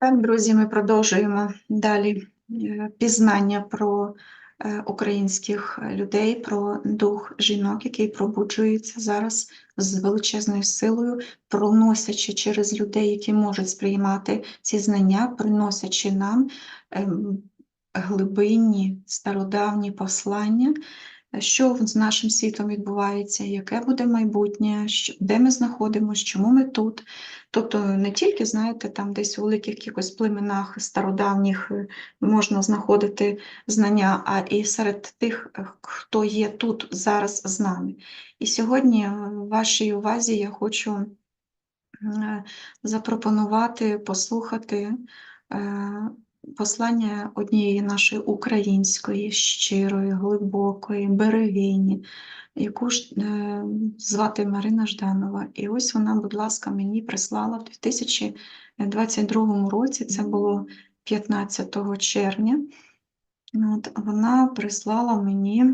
Так, друзі, ми продовжуємо далі е, пізнання про е, українських людей, про дух жінок, який пробуджується зараз з величезною силою, проносячи через людей, які можуть сприймати ці знання, приносячи нам ем, глибинні стародавні послання, що з нашим світом відбувається, яке буде майбутнє, де ми знаходимося, чому ми тут. Тобто не тільки, знаєте, там десь у великих якихось племенах стародавніх е, можна знаходити знання, а і серед тих, е, хто є тут зараз з нами. І сьогодні е, в вашій увазі я хочу е, запропонувати послухати е, послання однієї нашої української, щирої, глибокої, берегині, яку ж е, звати Марина Жданова. І ось вона, будь ласка, мені прислала в 2022 році, це було 15 червня. От, вона прислала мені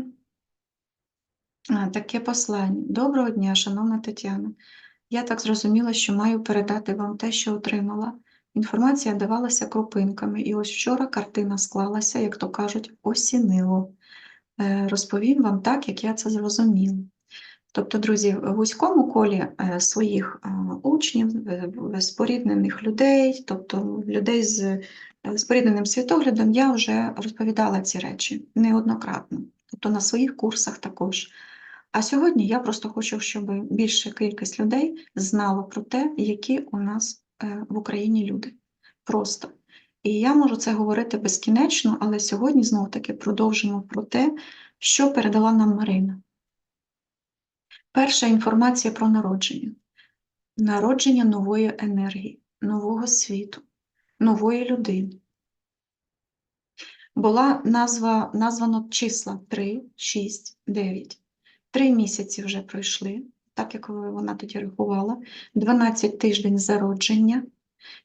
е, таке послання. Доброго дня, шановна Тетяна. Я так зрозуміла, що маю передати вам те, що отримала. Інформація давалася крупинками, і ось вчора картина склалася, як то кажуть, осінило. Е, Розповім вам так, як я це зрозуміла. Тобто, друзі, в вузькому колі е, своїх е, учнів, споріднених людей, тобто людей з спорідненим світоглядом, я вже розповідала ці речі неоднократно, тобто на своїх курсах також. А сьогодні я просто хочу, щоб більша кількість людей знала про те, які у нас в Україні люди. Просто. І я можу це говорити безкінечно, але сьогодні знову таки продовжимо про те, що передала нам Марина. Перша інформація про народження. Народження нової енергії, нового світу, нової людини. Була назва, названо числа 3, 6, 9. Три місяці вже пройшли, так як вона тоді рахувала, 12 тиждень зародження,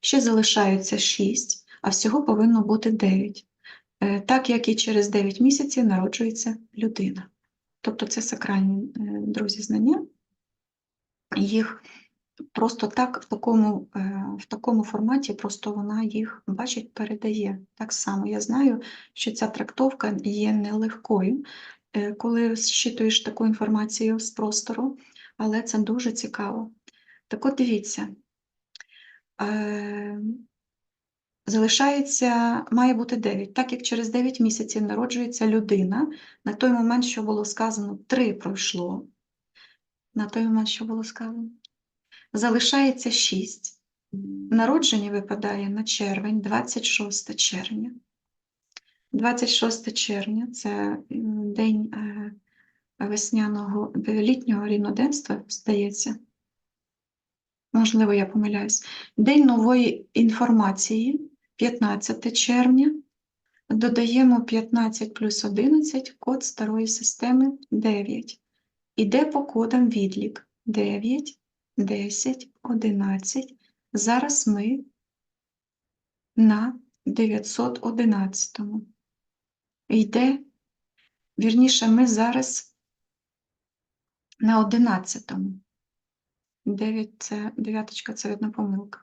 ще залишаються 6, а всього повинно бути 9. Е, Так як і через 9 місяців народжується людина. Тобто це сакральні, е, друзі, знання. Їх просто так в такому, е, в такому форматі просто вона їх бачить, передає. Так само я знаю, що ця трактовка є нелегкою, коли зчитуєш таку інформацію з простору, але це дуже цікаво. Так от дивіться, е, залишається, має бути 9. Так як через 9 місяців народжується людина, на той момент, що було сказано, 3 пройшло. На той момент, що було сказано залишається 6. Народження випадає на червень, 26 червня. 26 червня це день е, весняного літнього рівноденства, здається. Можливо, я помиляюсь. День нової інформації, 15 червня. Додаємо 15 плюс 11, код старої системи 9. Іде по кодам відлік 9, 10, 11. Зараз ми на 911. Йде, вірніше, ми зараз на 11. 9 це, дев'яточка це одна помилка.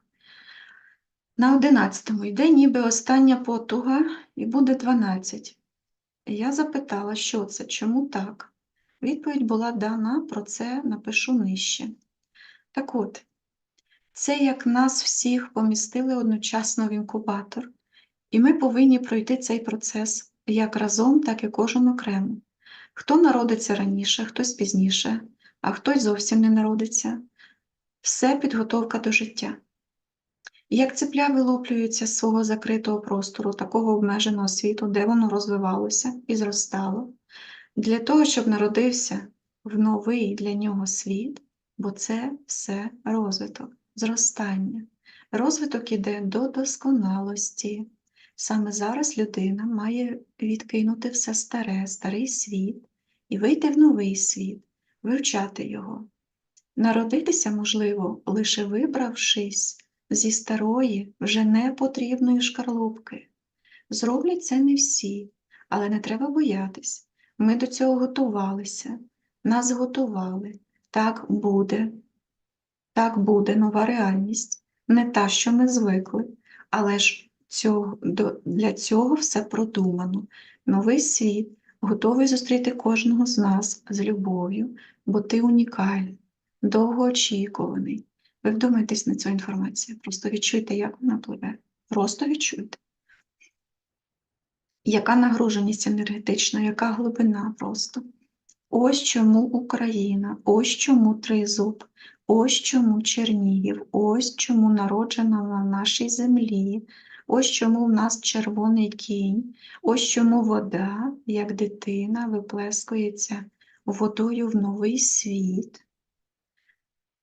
На 11 йде ніби остання потуга і буде 12. Я запитала, що це, чому так? Відповідь була дана, про це напишу нижче. Так от, це як нас всіх помістили одночасно в інкубатор, і ми повинні пройти цей процес як разом, так і кожен окремо. Хто народиться раніше, хтось пізніше, а хтось зовсім не народиться. Все підготовка до життя. Як цепля вилуплюється з свого закритого простору, такого обмеженого світу, де воно розвивалося і зростало, для того, щоб народився в новий для нього світ, бо це все розвиток, зростання. Розвиток іде до досконалості. Саме зараз людина має відкинути все старе, старий світ і вийти в новий світ, вивчати його. Народитися можливо, лише вибравшись зі старої, вже непотрібної шкарлупки. Зроблять це не всі, але не треба боятись. Ми до цього готувалися, нас готували. Так буде. Так буде нова реальність, не та, що ми звикли, Але ж цього, для цього все продумано. Новий світ готовий зустріти кожного з нас з любов'ю, бо ти унікальний, довгоочікуваний. Ви вдумайтесь на цю інформацію, просто відчуйте, як вона пливе. Просто відчуйте. Яка нагруженість енергетична, яка глибина просто. Ось чому Україна, ось чому Тризуб, ось чому Чернігів, ось чому народжена на нашій землі, ось чому в нас червоний кінь, ось чому вода, як дитина, виплескується водою в новий світ.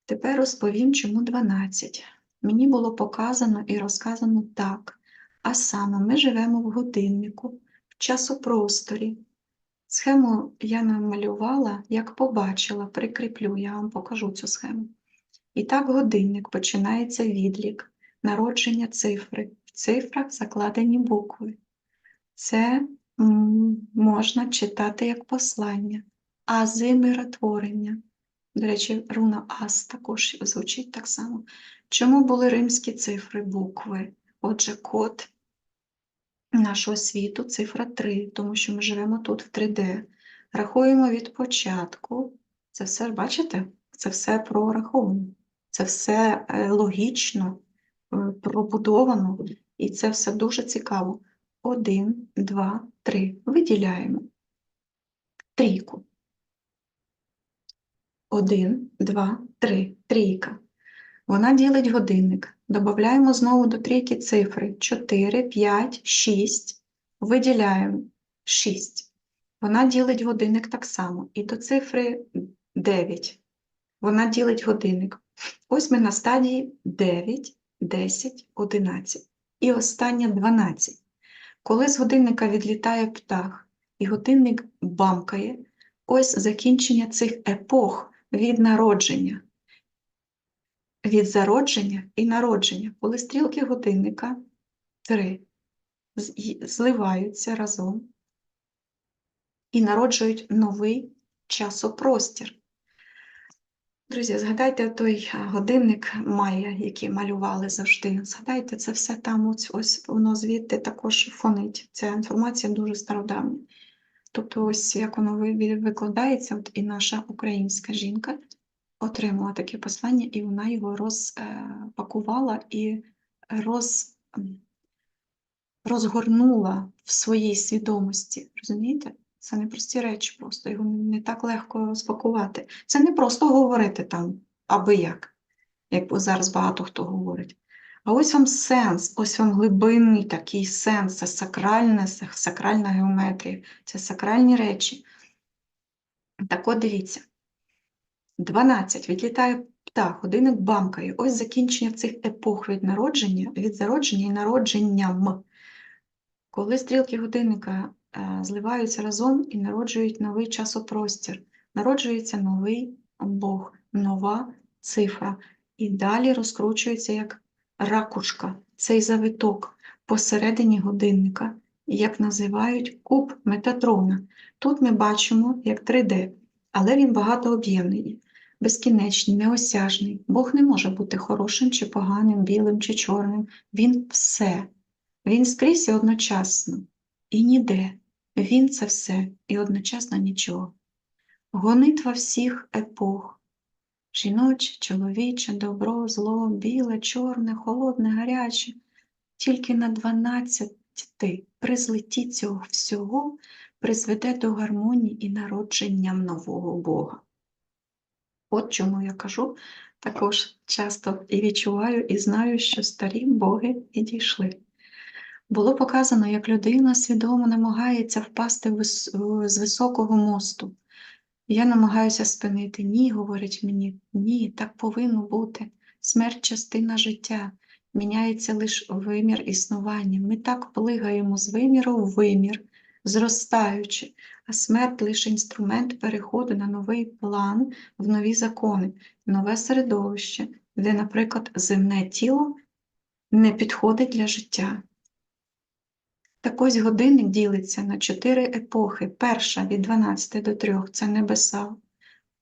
Тепер розповім, чому 12. Мені було показано і розказано так. А саме ми живемо в годиннику, в часопросторі. Схему я намалювала, як побачила, прикріплю, я вам покажу цю схему. І так годинник починається відлік, народження цифри. Цифрах закладені букви. Це можна читати як послання, ази миротворення. До речі, руна Ас також звучить так само. Чому були римські цифри, букви? Отже, код нашого світу цифра 3, тому що ми живемо тут в 3D. Рахуємо від початку. Це все, бачите? Це все прораховано. Це все е, логічно е, пробудовано, і це все дуже цікаво. Один, два, три. Виділяємо. Трійку. Один, два, три. Трійка. Вона ділить годинник. Додаємо знову до трійки цифри 4, 5, 6. Виділяємо 6. Вона ділить годинник так само. І до цифри 9. Вона ділить годинник. Ось ми на стадії 9, 10, 11. І остання 12. Коли з годинника відлітає птах і годинник бамкає, ось закінчення цих епох від народження від зародження і народження, коли стрілки годинника три зливаються разом і народжують новий часопростір. Друзі, згадайте той годинник Майя, який малювали завжди. Згадайте, це все там, ось, ось воно звідти також фонить. Ця інформація дуже стародавня. Тобто, ось як воно викладається, от і наша українська жінка отримала таке послання, і вона його розпакувала і роз, розгорнула в своїй свідомості. Розумієте? Це не прості речі, просто його не так легко розпакувати. Це не просто говорити там аби як, як зараз багато хто говорить. А ось вам сенс, ось вам глибинний такий сенс, це сакральне, сакральна геометрія, це сакральні речі. Так от дивіться. 12. Відлітає птах, годинник бамкає. Ось закінчення цих епох від народження, від зародження і народженням. Коли стрілки годинника зливаються разом і народжують новий часопростір, народжується новий Бог, нова цифра. І далі розкручується як ракушка, цей завиток посередині годинника, як називають куб Метатрона. Тут ми бачимо як 3D, але він багатооб'ємний безкінечний, неосяжний. Бог не може бути хорошим чи поганим, білим чи чорним. Він все. Він скрізь і одночасно. І ніде. Він це все і одночасно нічого. Гонитва всіх епох. Жіноче, чоловіче, добро, зло, біле, чорне, холодне, гаряче. Тільки на дванадцяти при злеті цього всього призведе до гармонії і народженням нового Бога. От чому я кажу, також часто і відчуваю, і знаю, що старі боги і дійшли. Було показано, як людина свідомо намагається впасти з високого мосту. Я намагаюся спинити. Ні, говорить мені, ні, так повинно бути. Смерть частина життя, міняється лише вимір існування. Ми так плигаємо з виміру в вимір, зростаючи, а смерть лише інструмент переходу на новий план, в нові закони, в нове середовище, де, наприклад, земне тіло не підходить для життя. Так ось годинник ділиться на чотири епохи. Перша від 12 до 3 це небеса,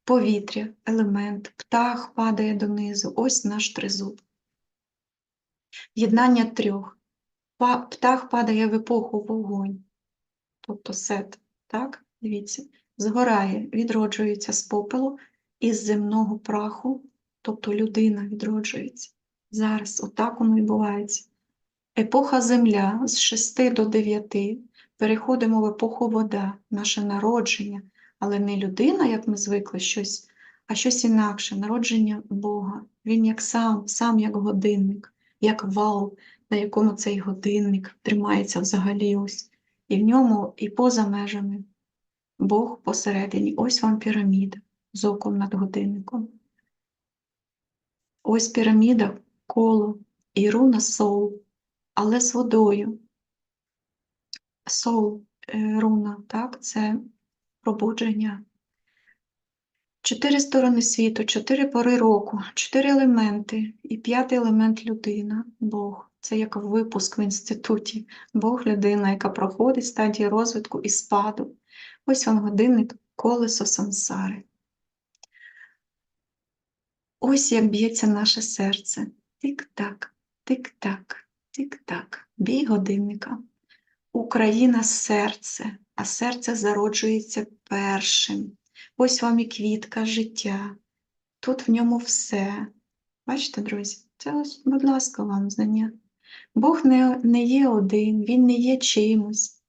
повітря, елемент, птах падає донизу, ось наш тризуб. Єднання трьох Птах падає в епоху вогонь, тобто сет, так? Дивіться, згорає, відроджується з попелу із земного праху, тобто людина відроджується. Зараз отак воно відбувається. Епоха Земля з 6 до 9, переходимо в епоху вода, наше народження, але не людина, як ми звикли, щось, а щось інакше, народження Бога. Він як сам, сам як годинник, як вал, на якому цей годинник тримається взагалі ось. І в ньому, і поза межами. Бог посередині. Ось вам піраміда з оком над годинником. Ось піраміда, коло, і руна соул, але з водою. Соул, е, руна, так, це пробудження. Чотири сторони світу, чотири пори року, чотири елементи, і п'ятий елемент людина, Бог. Це як випуск в інституті. Бог людина, яка проходить стадії розвитку і спаду. Ось вам годинник колесо сансари. Ось як б'ється наше серце. Тик-так, тик-так, тик-так. Бій годинника. Україна серце, а серце зароджується першим. Ось вам і квітка життя. Тут в ньому все. Бачите, друзі, це ось, будь ласка, вам знання. Бог не, не є один, Він не є чимось.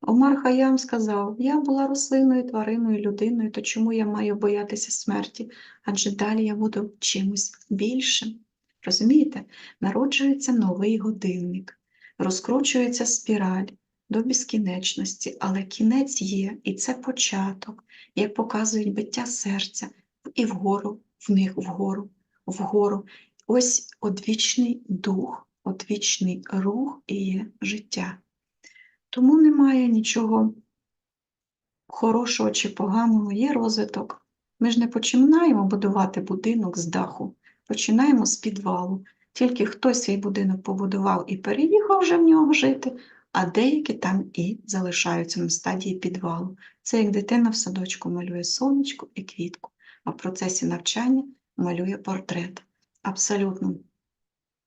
Омар Хаям сказав: Я була рослинною, твариною, людиною, то чому я маю боятися смерті? Адже далі я буду чимось більшим. Розумієте? Народжується новий годинник, розкручується спіраль до безкінечності, але кінець є, і це початок, як показують биття серця, і вгору, в них вгору, вгору. Ось одвічний дух, одвічний рух і є життя. Тому немає нічого хорошого чи поганого, є розвиток. Ми ж не починаємо будувати будинок з даху, починаємо з підвалу. Тільки хтось свій будинок побудував і переїхав вже в нього жити, а деякі там і залишаються на стадії підвалу. Це як дитина в садочку малює сонечко і квітку, а в процесі навчання малює портрет. Абсолютно.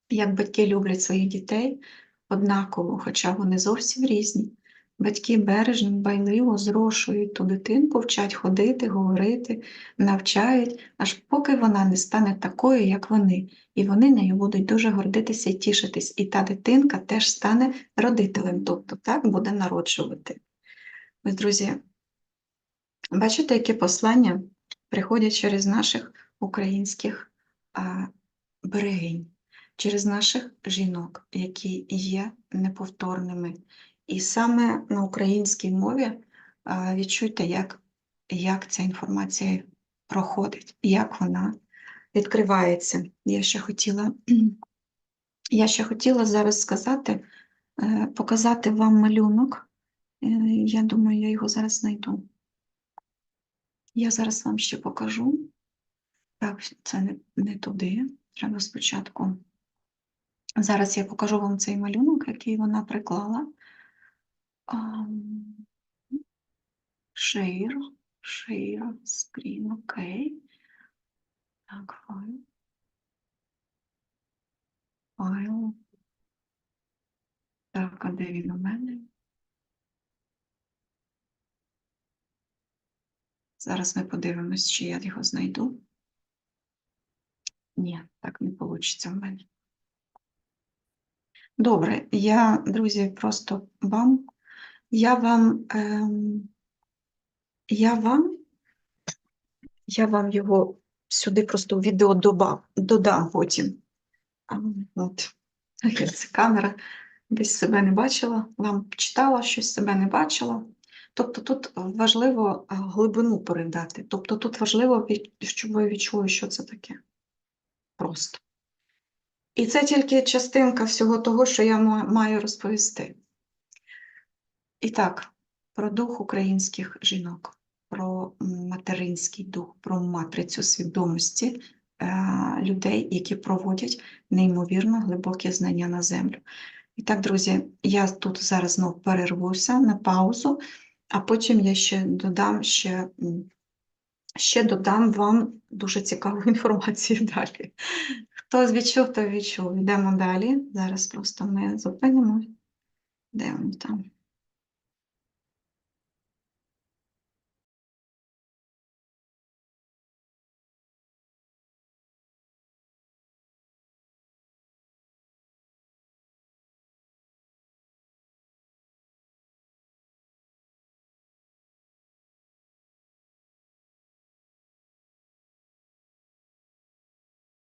Як батьки люблять своїх дітей, однаково, хоча вони зовсім різні. Батьки бережно, байливо зрошують ту дитинку, вчать ходити, говорити, навчають, аж поки вона не стане такою, як вони, і вони нею будуть дуже гордитися і тішитись. І та дитинка теж стане родителем, тобто так буде народжувати. Ось, друзі, бачите, яке послання приходять через наших українських а, берегинь через наших жінок, які є неповторними. І саме на українській мові відчуйте, як, як ця інформація проходить, як вона відкривається. Я ще хотіла, я ще хотіла зараз сказати, е, показати вам малюнок. Е, я думаю, я його зараз знайду. Я зараз вам ще покажу. Так, це не, не туди. Треба спочатку. Зараз я покажу вам цей малюнок, який вона приклала. Share, share, screen, окей. Так, файл. Файл. Так, а де він у мене? Зараз ми подивимось, чи я його знайду. Ні, так не вийде в мене. Добре, я, друзі, просто вам, я вам, ем, я вам, я вам його сюди просто в відео додам потім. От, це камера десь себе не бачила, вам читала щось себе не бачила. Тобто тут важливо глибину передати. Тобто тут важливо, щоб ви відчули, що це таке. Просто. І це тільки частинка всього того, що я маю розповісти. І так, про дух українських жінок, про материнський дух, про матрицю свідомості е, людей, які проводять неймовірно глибокі знання на землю. І так, друзі, я тут зараз знов перервуся на паузу, а потім я ще додам ще. Ще додам вам дуже цікаву інформацію далі Хто відчув, той відчув. Йдемо далі. Зараз просто ми зупинимо. Де вони там?